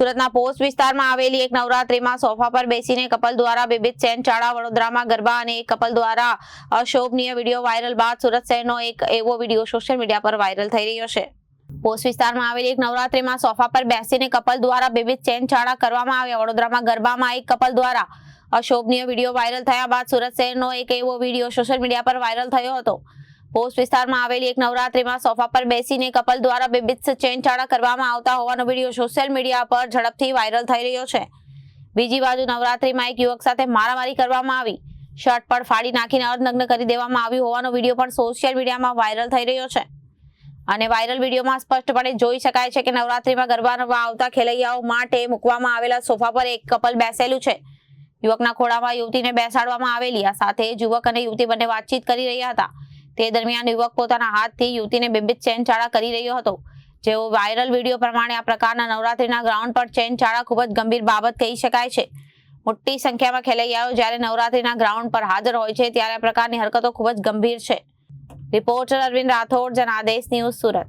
સુરતના પોસ્ટ વિસ્તારમાં આવેલી એક નવરાત્રીમાં સોફા પર બેસીને કપલ દ્વારા વિવિધ ચેન ચાળા, વડોદરામાં ગરબા અને એક કપલ દ્વારા અશોભનીય વીડિયો વાયરલ બાદ સુરત શહેરનો એક એવો વીડિયો સોશિયલ મીડિયા પર વાયરલ થઈ રહ્યો છે. પોસ્ટ વિસ્તારમાં આવેલી એક નવરાત્રીમાં સોફા પર બેસીને કપલ દ્વારા વિવિધ ચેન ચાળા કરવામાં આવ્યા. વડોદરામાં ગરબામાં એક કપલ દ્વારા અશોભનીય વીડિયો વાયરલ થયા બાદ સુરત શહેરનો એક એવો વીડિયો સોશિયલ મીડિયા પર વાયરલ થયો હતો. પોસ્ટ વિસ્તારમાં આવેલી એક નવરાત્રીમાં સોફા પર બેસીને કપલ દ્વારા બેબિત્સ ચેન ચાળા કરવામાં આવતા હોવાનો વીડિયો સોશિયલ મીડિયા પર ઝડપથી વાયરલ થઈ રહ્યો છે. બીજી બાજુ નવરાત્રીમાં એક યુવક સાથે મારામારી કરવામાં આવી. શર્ટ પર ફાડી નાખીને અર્ધનગ્ન કરી દેવામાં આવ્યું હોવાનો વીડિયો પણ સોશિયલ મીડિયામાં વાયરલ થઈ રહ્યો છે. અને વાયરલ વિડીયોમાં સ્પષ્ટપણે જોઈ શકાય છે કે નવરાત્રીમાં ગરબા રમવા આવતા ખેલૈયાઓ માટે મૂકવામાં આવેલા સોફા પર એક કપલ બેસેલું છે. યુવકના ખોળામાં યુવતીને બેસાડવામાં આવેલી. આ સાથે યુવક અને યુવતી બંને વાતચીત કરી રહ્યા હતા. તે દરમિયાન યુવક પોતાના હાથથી યુવતીને બેબિત ચેન ચાળા કરી રહ્યો હતો. જેવો વાયરલ વીડિયો પ્રમાણે આ પ્રકારના નવરાત્રીના ગ્રાઉન્ડ પર ચેન ચાળા ખૂબ જ ગંભીર બાબત કહી શકાય છે. મોટી સંખ્યામાં ખેલૈયાઓ જ્યારે નવરાત્રીના ગ્રાઉન્ડ પર હાજર હોય છે ત્યારે આ પ્રકારની હરકતો ખૂબ જ ગંભીર છે. Reporter Arvind Rathod, Janadesh news Surat.